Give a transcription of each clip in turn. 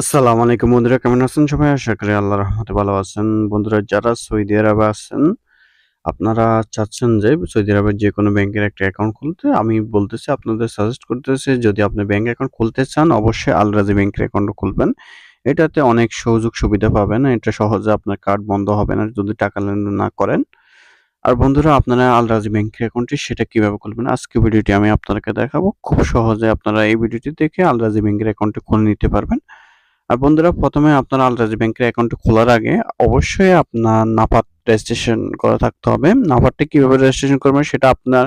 আসসালামু আলাইকুম বন্ধুরা কেমন আছেন সবাই? আশা করি আল্লাহর রহমতে ভালো আছেন। বন্ধুরা যারা সৌদি আরবে আছেন, আপনারা চাচ্ছেন যে সৌদি আরবের যেকোনো ব্যাংকের একটা অ্যাকাউন্ট খুলতে, আমি বলতেছি আপনাদের সাজেস্ট করতেছি যদি আপনি ব্যাংক অ্যাকাউন্ট খুলতে চান অবশ্যই আল রাজি ব্যাংকের অ্যাকাউন্ট খুলবেন। এটাতে অনেক সুযোগ সুবিধা পাবেন। এটা সহজে আপনার কার্ড বন্ধ হবে না যদি টাকা লেনদেন না করেন। আর বন্ধুরা আপনারা আল রাজি ব্যাংকের অ্যাকাউন্টটি সেটা কীভাবে খুলবেন আজকে ভিডিওটি আমি আপনাদেরকে দেখাবো। খুব সহজে আপনারা এই ভিডিওটি দেখে আলরাজি ব্যাংকের অ্যাকাউন্টটি খুলে নিতে পারবেন। আর বন্ধুরা, প্রথমে আপনার আল রাজি ব্যাংকের অ্যাকাউন্টটি খোলার আগে অবশ্যই আপনার নাপাত রেজিস্ট্রেশন করা থাকতে হবে। নাপাতটা কীভাবে রেজিস্ট্রেশন করবেন সেটা আপনার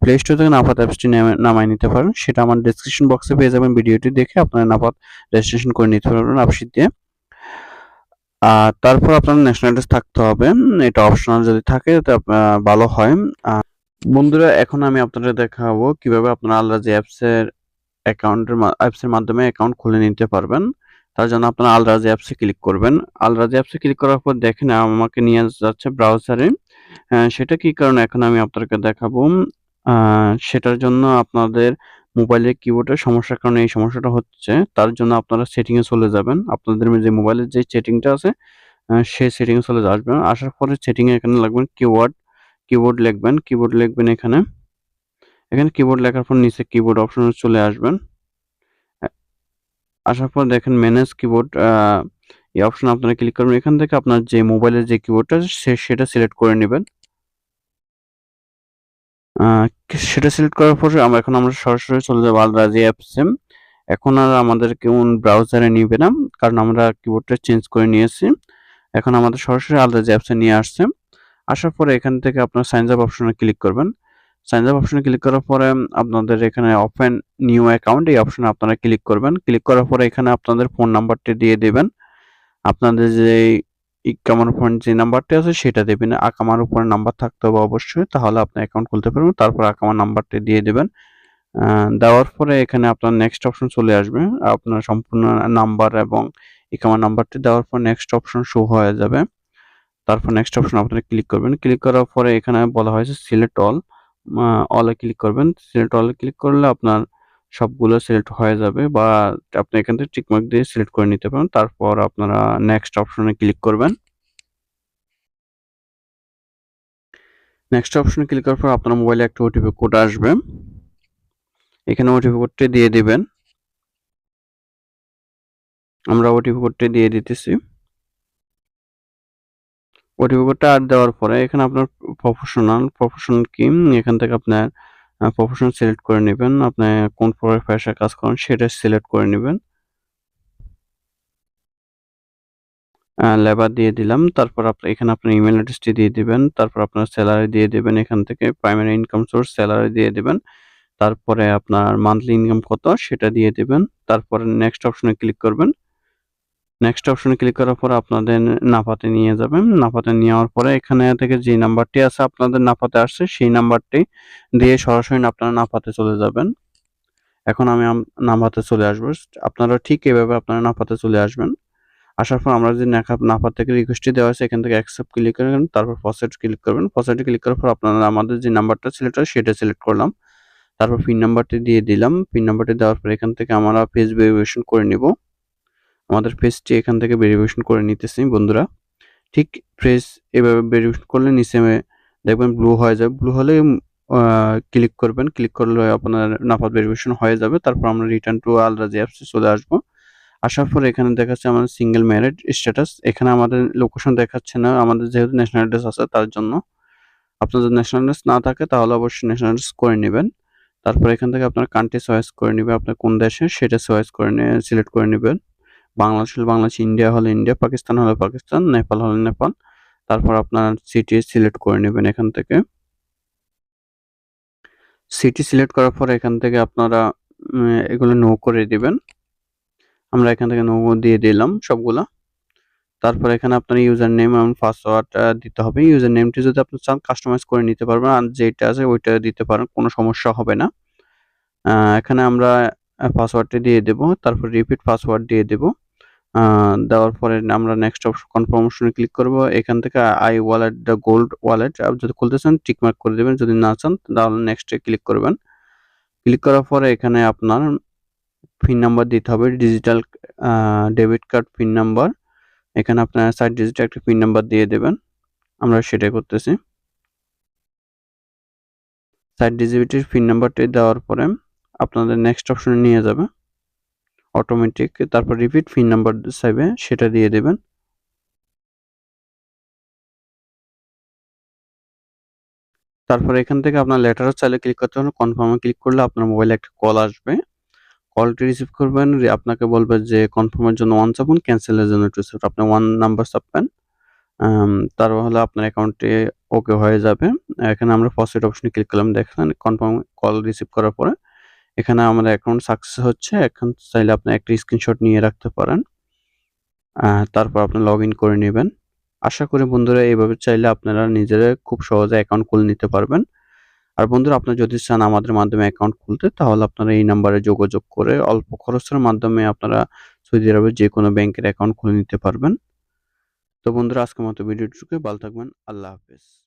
প্লে স্টোর থেকে নাপাত অ্যাপসটি নেমে নামায় নিতে পারেন। সেটা আমার ডেসক্রিপশন বক্সে পেয়ে যাবেন ভিডিওটি দেখে আপনার নাপাত রেজিস্ট্রেশন করে নিতে পারবেন অ্যাপসটি দিয়ে। আর তারপর আপনার ন্যাশনাল অ্যাড্রেস থাকতে হবে। এটা অপশনাল যদি থাকে ভালো হয়। বন্ধুরা, এখন আমি আপনাদের দেখাবো কীভাবে আপনারা আল রাজি অ্যাপসের অ্যাকাউন্টের অ্যাপসের মাধ্যমে অ্যাকাউন্ট খুলে নিতে পারবেন। তার জন্য আপনারা আলরাজি অ্যাপসে ক্লিক করবেন। আলরাজি অ্যাপসে ক্লিক করার পর দেখেন আমাকে নিয়ে যাচ্ছে ব্রাউজারে। সেটা কি কারণে এখন আমি আপনাদেরকে দেখাবো। সেটার জন্য আপনাদের মোবাইলের কিবোর্ডের সমস্যার কারণে এই সমস্যাটা হচ্ছে। তার জন্য আপনারা সেটিং এ চলে যাবেন। আপনাদের যে মোবাইলের যে সেটিংটা আছে সেই সেটিং এ চলে আসবেন। আসার পরে সেটিং এ এখানে লিখবেন কিওয়ার্ড, কিবোর্ড লিখবেন, কিবোর্ড লিখবেন এখানে। এখানে কিবোর্ড লেখার পর নিচে কিবোর্ড অপশনে চলে আসবেন। আসার পর দেখেন ম্যানেজ কিবোর্ড এই অপশন আপনারা ক্লিক করবেন। এখান থেকে আপনার যে মোবাইলের যে কিবোর্ডটা সেটা সিলেক্ট করে নেবেন সেটা সিলেক্ট করার পরে আমরা, এখন আমরা সরাসরি চলে যাব আল রাজি অ্যাপসে। এখন আর আমাদের কেউ ব্রাউজারে নিবে না। কারণ আমরা কিবোর্ডটা চেঞ্জ করে নিয়েছি। এখন আমাদের সরাসরি আল রাজি অ্যাপসে নিয়ে আসছে। আসার পরে এখান থেকে আপনার সাইন আপ অপশনে ক্লিক করবেন। সাইন আপ অপশনে ক্লিক করার পরে আপনাদের এখানে ওপেন নিউ অ্যাকাউন্ট এই অপশনে আপনারা ক্লিক করবেন। ক্লিক করার পরে এখানে আপনাদের ফোন নাম্বারটি দিয়ে দেবেন আপনাদের যে ইকামার পয়েন্ট যে নাম্বারটি আছে সেটা দিবেন। আকামার উপরে নাম্বার থাকতে হবে অবশ্যই। তাহলে আপনি অ্যাকাউন্ট খুলতে পারবেন। তারপর আকামার নাম্বারটি দিয়ে দেবেন দেওয়ার পরে এখানে আপনার নেক্সট অপশন চলে আসবে। আপনার সম্পূর্ণ নাম্বার এবং ইকামার নাম্বারটি দেওয়ার পর নেক্সট অপশন শো হয়ে যাবে। তারপর নেক্সট অপশন আপনারা ক্লিক করবেন। ক্লিক করার পরে এখানে বলা হয়েছে সিলেক্ট অল। অল ক্লিক করবেন। সিলেক্ট অলে ক্লিক করলে আপনার সবগুলো সিলেক্ট হয়ে যাবে বা আপনি এখান থেকে টিক মার্ক দিয়ে সিলেক্ট করে নিতে পারেন। তারপর আপনারা নেক্সট অপশনে ক্লিক করবেন। নেক্সট অপশনে ক্লিক করার পর আপনার মোবাইলে একটা ওটিপি কোড আসবে। এখানে ওটিপি কোডটি দিয়ে দিবেন। আমরা ওটিপি কোডটি দিয়ে দিতেছি। ওটিপি কোডটা আর দেওয়ার পরে এখানে আপনার প্রফেশনাল, প্রফেশনাল কি এখান থেকে আপনার প্রফেশন সিলেক্ট করে নিবেন। আপনি কোন প্রফেশনে কাজ করেন সেটা সিলেক্ট করে নেবেন লেবার দিয়ে দিলাম। তারপর আপনি এখানে আপনার ইমেইল অ্যাড্রেসটি দিয়ে দিবেন। তারপর আপনার স্যালারি দিয়ে দিবেন এখান থেকে প্রাইমারি ইনকাম সোর্স স্যালারি দিয়ে দিবেন। তারপরে আপনার মান্থলি ইনকাম কত সেটা দিয়ে দিবেন। তারপরে নেক্সট অপশনে ক্লিক করবেন। নেক্সট অপশনে ক্লিক করার পরে আপনাদের নাফাতে নিয়ে যাবেন। নাফাতে নেওয়ার পরে এখানে থেকে যে নাম্বারটি আছে আপনাদের নাফাতে আসছে, সেই নাম্বারটি দিয়ে সরাসরি আপনারা নাফাতে চলে যাবেন। এখন আমি নাফাতে চলে আসব। আপনারা ঠিক এভাবে আপনারা নাফাতে চলে আসবেন। আসার পর আমরা যে নাফাত থেকে রিকোয়েস্টটি দেওয়া আছে এখান থেকে অ্যাকসেপ্ট ক্লিক করবেন। তারপর ফসেট ক্লিক করবেন। প্রসিডে ক্লিক করার পর আপনারা আমাদের যে নাম্বারটা সিলেক্ট হয়, সেটা সিলেক্ট করলাম। তারপর পিন নাম্বারটি দিয়ে দিলাম। পিন নাম্বারটি দেওয়ার পর এখান থেকে আমরা পেজ ভেরিফিকেশন করে নিব। আমাদের পেজটি এখান থেকে ভেরিফিকেশন করে নিতেছি, বন্ধুরা। ঠিক পেজ এভাবে ভেরিফিকেশন করলে নিচে দেখবেন ব্লু হয়ে যাবে। ব্লু হলে ক্লিক করবেন। ক্লিক করলে আপনার নাফাত ভেরিফিকেশন হয়ে যাবে। তারপর আমরা রিটার্ন টু আল রাজি অ্যাপসে চলে আসব। আসার পর এখানে দেখাচ্ছে আমাদের সিঙ্গেল ম্যারেড স্ট্যাটাস। এখানে আমাদের লোকেশন দেখাচ্ছে না। আমাদের যেহেতু ন্যাশনাল অ্যাড্রেস আছে, তার জন্য। আপনার যদি ন্যাশনাল অ্যাড্রেস না থাকে, তাহলে অবশ্যই ন্যাশনাল অ্যাড্রেস করে নেবেন তারপর এখান থেকে আপনার কান্ট্রি চয়েস করে নিবে। আপনার কোন দেশে, সেটা চয়েস করে নিয়ে সিলেক্ট করে নিবেন। বাংলাদেশ হলে বাংলাদেশ, ইন্ডিয়া হলে ইন্ডিয়া, পাকিস্তান হলে পাকিস্তান, নেপাল হলে নেপাল। তারপর আপনার সিটি সিলেক্ট করে নেবেন এখান থেকে। সিটি সিলেক্ট করার পর এখান থেকে আপনারা এগুলো নো করে দিবেন। আমরা এখান থেকে নো দিয়ে দিলাম সবগুলা। তারপর এখানে আপনার ইউজার নেম এবং পাসওয়ার্ড দিতে হবে। ইউজার নেমটি যদি আপনি চান কাস্টমাইজ করে নিতে পারবেন। আর যেটা আছে ওইটা দিতে পারেন। কোনো সমস্যা হবে না। এখানে আমরা পাসওয়ার্ডটি দিয়ে দেব। তারপর রিপিট পাসওয়ার্ড দিয়ে দেব। দেওয়ার পরে আমরা নেক্সট অপশন কনফার্মেশন ক্লিক করব। এখান থেকে I wallet the gold wallet আপনি যদি খুলতে চান টিক মার্ক করে দিবেন। যদি না চান, তাহলে নেক্সট ক্লিক করবেন। ক্লিক করার পরে এখানে আপনার পিন নাম্বার দিতে হবে। Digital debit card pin number এখানে আপনার ৬০ ডিজিটাল একটা পিন নাম্বার দিয়ে দেবেন। আমরা সেটাই করতেছি। ৬০ ডিজিটের পিন নাম্বারটি দেওয়ার পরে আপনাদের নেক্সট অপশনে নিয়ে যাবে। অটোমেটিক তারপর রিপিট পিন নাম্বার চাইবে সেটা দিয়ে দেবেন। তারপর এখান থেকে আপনার লেটারও চাইলে ক্লিক করতে পারেন। কনফার্মে ক্লিক করলে আপনার মোবাইলে একটা কল আসবে। কলটি রিসিভ করবেন আপনাকে বলবে যে কনফার্মের জন্য ওয়ান চাপুন, ক্যান্সেলের জন্য 2 চাপুন। আপনি ওয়ান নাম্বার চাপবেন। তারপর হলো আপনার অ্যাকাউন্টটি ওকে হয়ে যাবে। এখানে আমরা প্রসিড অপশনে ক্লিক করলাম। দেখেন কনফার্ম কল রিসিভ করার পরে এখানে আমাদের অ্যাকাউন্ট সাকসেস হচ্ছে। এখন চাইলে আপনি একটা স্ক্রিনশট নিয়ে রাখতে পারেন। তারপর আপনি লগইন করে নেবেন আশা করি বন্ধুরা এইভাবে চাইলে আপনারা নিজেরা খুব সহজে অ্যাকাউন্ট খুলে নিতে পারবেন। আর বন্ধুরা আপনারা যদি চান আমাদের মাধ্যমে অ্যাকাউন্ট খুলতে, তাহলে আপনারা এই নাম্বারে যোগাযোগ করে অল্প খরচের মাধ্যমে আপনারা সৌদি আরবের যেকোনো ব্যাংকের অ্যাকাউন্ট খুলে নিতে পারবেন। তো বন্ধুরা, আজকের মতো ভিডিওটুকু ভালো থাকবেন। আল্লাহ হাফেজ।